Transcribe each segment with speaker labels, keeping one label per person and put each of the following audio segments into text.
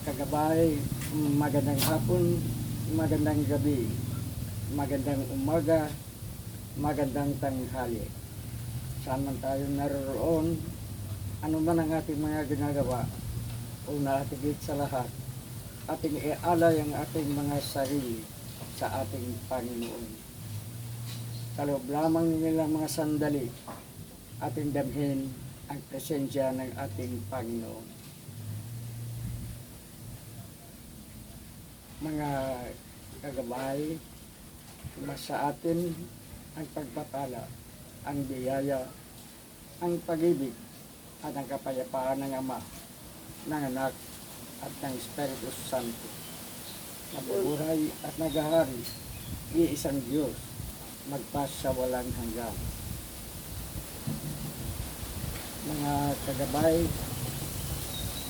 Speaker 1: kagabay, magandang hapon, magandang gabi, magandang umaga, magandang tanghali. Saan man tayo naroon, ano man ang ating mga ginagawa, una higit sa lahat, ating ialay ang ating mga sarili sa ating Panginoon. Sa loob lamang nilang mga sandali, ating damhin ang presensya ng ating Panginoon. Mga kagabay, mas sa atin ang pagpapala, ang biyaya, ang pag-ibig, at ang kapayapaan ng Ama, ng Anak, at ng Espiritu Santo. Nabubuhay at nagahari, iisang Diyos, magpas sa walang hanggan. Mga kagabay,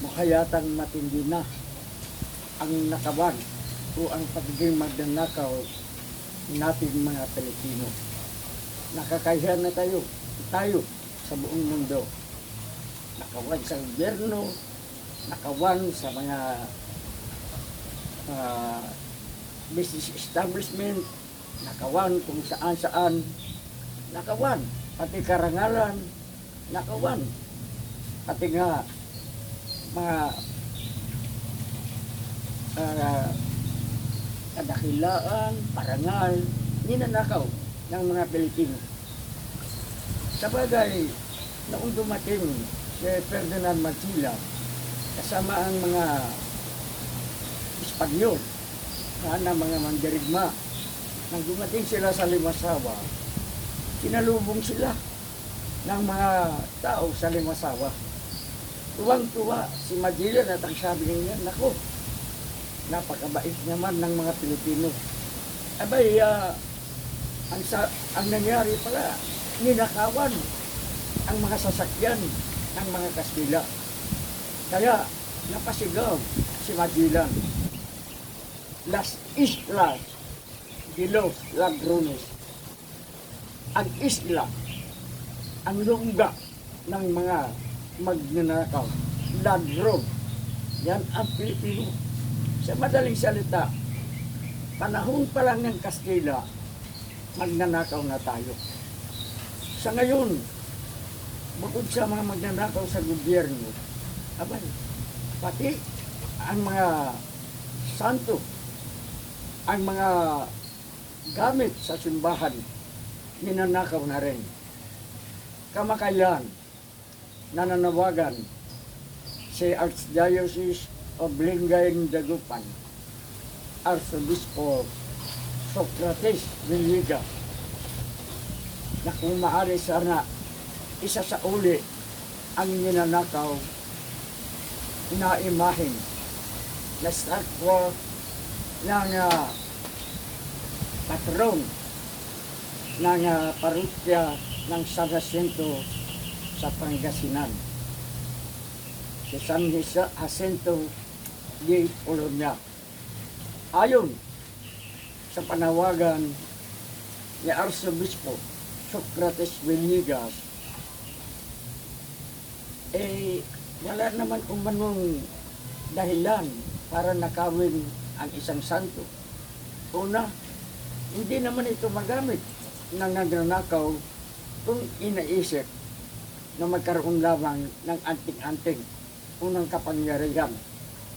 Speaker 1: mukhayatang matindi na ang nakawan o ang pagiging magnanakaw natin mga Pilipino. Nakakahiya na tayo, tayo sa buong mundo. Nakawan sa gobyerno, nakawan sa mga ah, business establishment, nakawan kung saan saan, nakawan, pati karangalan, nakawan, pati nga mga ah, kadakilaan, parangal, ninanakaw ng mga Pilipino. Sa bagay, noong dumating si Ferdinand Mansilla, kasama ang mga Espanyol, na mga mandirigma, nang dumating sila sa Limasawa, sinalubong sila ng mga tao sa Limasawa. Tuwang-tuwa si Magellan at ang sabi niya, nako, napakabait naman ng mga Pilipino. Abay, ah, ang, sa, ang nangyari pala, ninakawan ang mga sasakyan ng mga Kastila. Kaya, napasigaw si Magellan. Las Islas de los Ladrones. Ang isla, ang lungga ng mga magnanakaw. Ladron. Yan ang Pilipino. Sa madaling salita, panahon pa lang ng Kastila, magnanakaw na tayo. Sa ngayon, bukod sa mga magnanakaw sa gobyerno, abay, pati ang mga santo, ang mga gamit sa simbahan, ninanakaw na rin. Kamakailan, nananawagan si Archdiocese of Lingayen Dagupan, Arsobispo Socrates Villegas, na kung maaari sana isa sa uli ang ninanakaw na imahen na statwa ng ah, patron ng uh, parokya ng San Jacinto sa Pangasinan. Si San Jacinto de Polonia. Ayon sa panawagan ni Arsobispo Socrates Villegas, eh, wala naman umanong dahilan para nakawin ang isang santo. Una, hindi naman ito magamit ng nagnanakaw kung inaisip na magkaroon lamang ng anting-anting unang kapangyarihan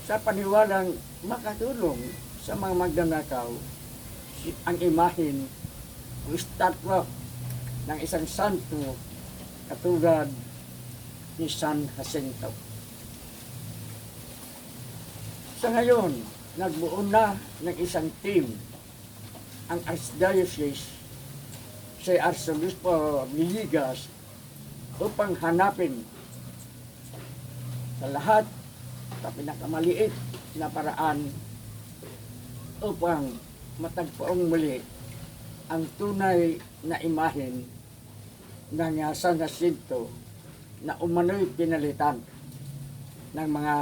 Speaker 1: sa paniwalang makatulong sa mga magnanakaw ang imahin o estatwa ng isang santo katulad ni San Jacinto. Sa ngayon, nagbuo na ng isang team ang Archdiocese si Arsobispo Villegas upang hanapin sa lahat sa pinakamaliit na paraan. Upang matagpuong muli ang tunay na imahen ng San Jacinto na umano'y pinalitan ng mga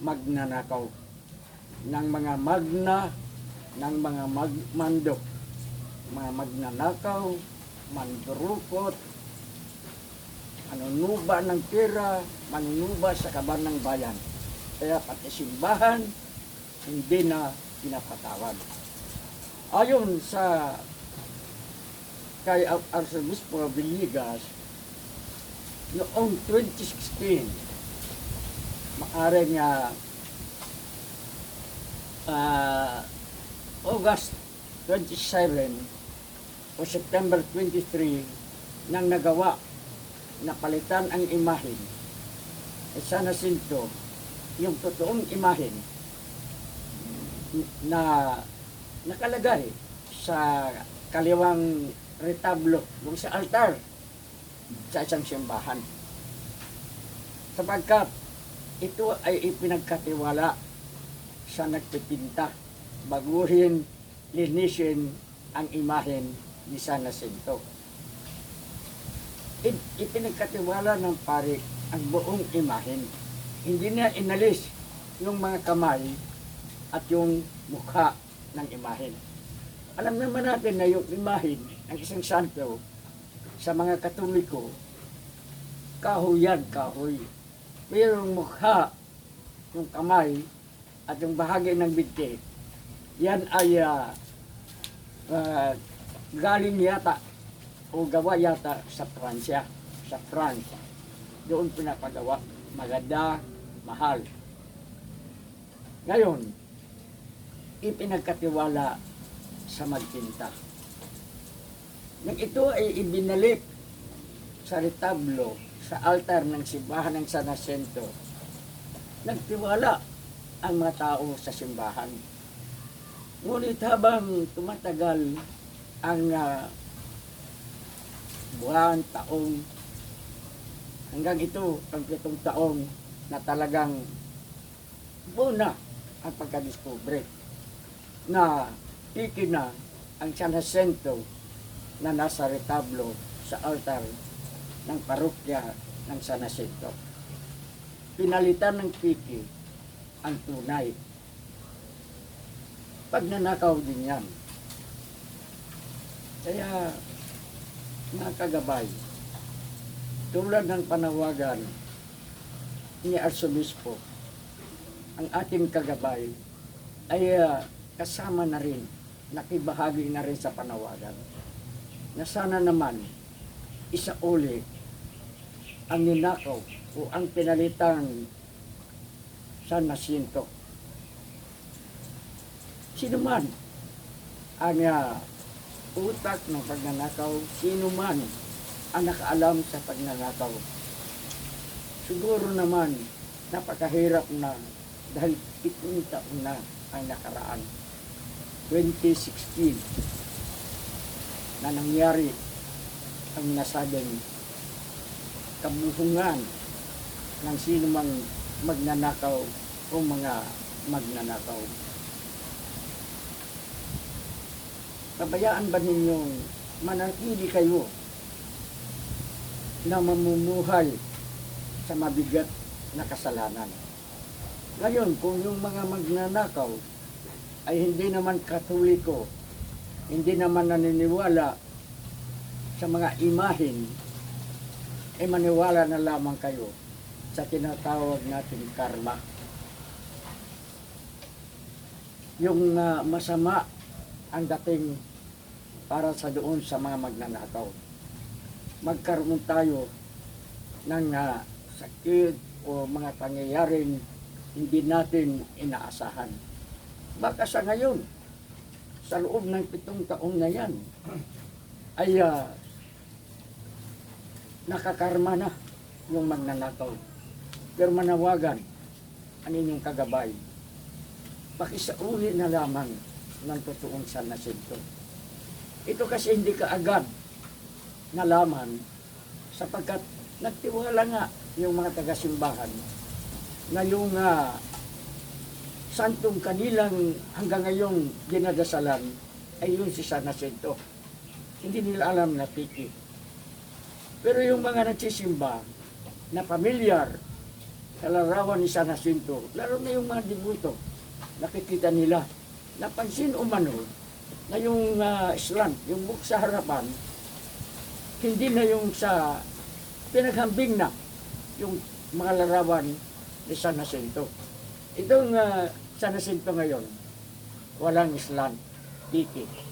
Speaker 1: magnanakaw, ng mga magna, ng mga magmando, mga magnanakaw, mandurukot, manunuba ng pera, manunuba sa kaban ng bayan. Kaya pati simbahan, hindi na pinapatawad. Ayon sa kay Ar- Arzobispo Villegas, noong 2016, maaring nga ah, August 27 o September 23 nang nagawa na palitan ang imahen ay sana sinto yung totoong imahen na nakalagay sa kaliwang retablo yung sa altar sa isang simbahan sapagkat ito ay ipinagkatiwala sa nagpipinta baguhin linisin ang imahen ni San Jacinto. Ipinagkatiwala ng pare ang buong imahen. Hindi na inalis yung mga kamay at yung mukha ng imahen. Alam naman natin na yung imahen ng isang santo sa mga katoliko, kahoy yan, kahoy. Yung mukha, yung kamay, at yung bahagi ng binti, yan ay ah, ah, galing yata o gawa yata sa Pransya, sa France. Doon pinapagawa. Maganda, mahal. Ngayon, ipinagkatiwala sa magtinta. Nang ito ay ibinalik sa retablo sa altar ng simbahan ng San Jacinto, nagtiwala ang mga tao sa simbahan. Ngunit habang tumatagal ang ah, buwan, taong, hanggang ito, ang pitong taong na talagang muna ang pagkadiskubre na tiki na ang San Jacinto na nasa retablo sa altar ng parokya ng San Jacinto. Pinalitan ng piki ang tunay. Pagnanakaw din yan. Kaya, mga kagabay, tulad ng panawagan ni Arsobispo, ang ating kagabay ay ah, kasama na rin, nakibahagi na rin sa panawagan, na sana naman isauli ang ninakaw o ang pinalitang San Jacinto. Sino man ang ah, utak ng pagnanakaw, sino man ang nakaalam sa pagnanakaw. Siguro naman, napakahirap na dahil pitong taon na ang nakaraan. 2016 na nangyari ang nasabing kabuhungan ng sino mang magnanakaw o mga magnanakaw. Pabayaan ba ninyong manatili kayo na mamumuhay sa mabigat na kasalanan? Ngayon, kung yung mga magnanakaw ay hindi naman katoliko, hindi naman naniniwala sa mga imahin, ay maniwala na lamang kayo sa tinatawag natin karma. Yung ah, masama ang dating para sa doon sa mga magnanakaw. Magkaroon tayo ng ah, sakit o mga pangyayaring hindi natin inaasahan. Baka sa ngayon, sa loob ng pitong taon na yan, ay ah, nakakarma na yung magnanakaw. Pero manawagan ang inyong kagabay. Pakisauli na lamang ng totoong San Jacinto. Ito kasi hindi kaagad nalaman sapagkat nagtiwala nga yung mga taga-simbahan na yung ah, santong kanilang hanggang ngayon dinadasalan ay yun si San Jacinto. Hindi nila alam na tiki. Pero yung mga nagsisimba na pamilyar sa larawan ni San Jacinto, lalo na yung mga dibuto, nakikita nila, napansin umano na yung ah, Islam, yung book sa harapan, hindi na yung sa pinaghambing na yung mga larawan ni San Jacinto. Itong uh, San Jacinto ngayon, walang slant, tiki.